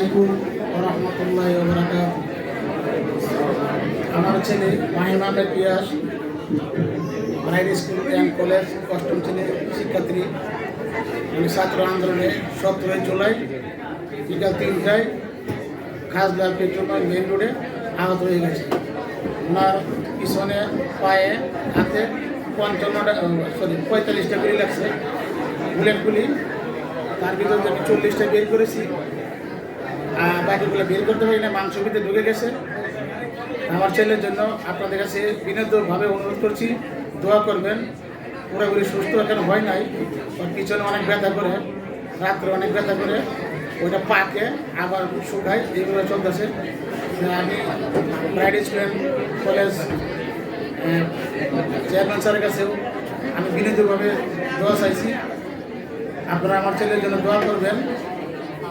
আলাইকুম রহমতুল্লাহ বরাকাত আমার ছেলে Mahim Ahmed Piyas primary school and college অষ্টম শ্রেণির শিক্ষার্থী। উনি ছাত্র আন্দোলনে সতেরোই জুলাই, বিকাল তিনটায় খাসলাল পেট্রোল পাম্প মেন রোডে আহত হয়ে গেছে। ওনার পিছনে পায়ে, হাতে পঞ্চান্নটা সরি পঁয়তাল্লিশটা গুলি লাগছে। বুলেট গুলি, তার ভিতর আমি চল্লিশটা বের করেছি। বাকিগুলো বের করতে পারি না মাংস ভিতরে ঢুকে গেছে। আমার ছেলের জন্য আপনাদের কাছে বিনোদভাবে অনুরোধ করছি, দোয়া করবেন, পুরোপুরি সুস্থ এখানে হয় নাই, ওর পিছনে অনেক ব্যথা করে, রাত্রে অনেক ব্যথা করে, ওইটা পাকে, আবার শুকায় এইগুলো চলতেছে। আমি প্রাইভেট স্টুডেন্ট কলেজ চেয়ারম্যান স্যারের কাছেও আমি বিনোদভাবে দোয়া চাইছি। আপনারা আমার ছেলের জন্য দোয়া করবেন।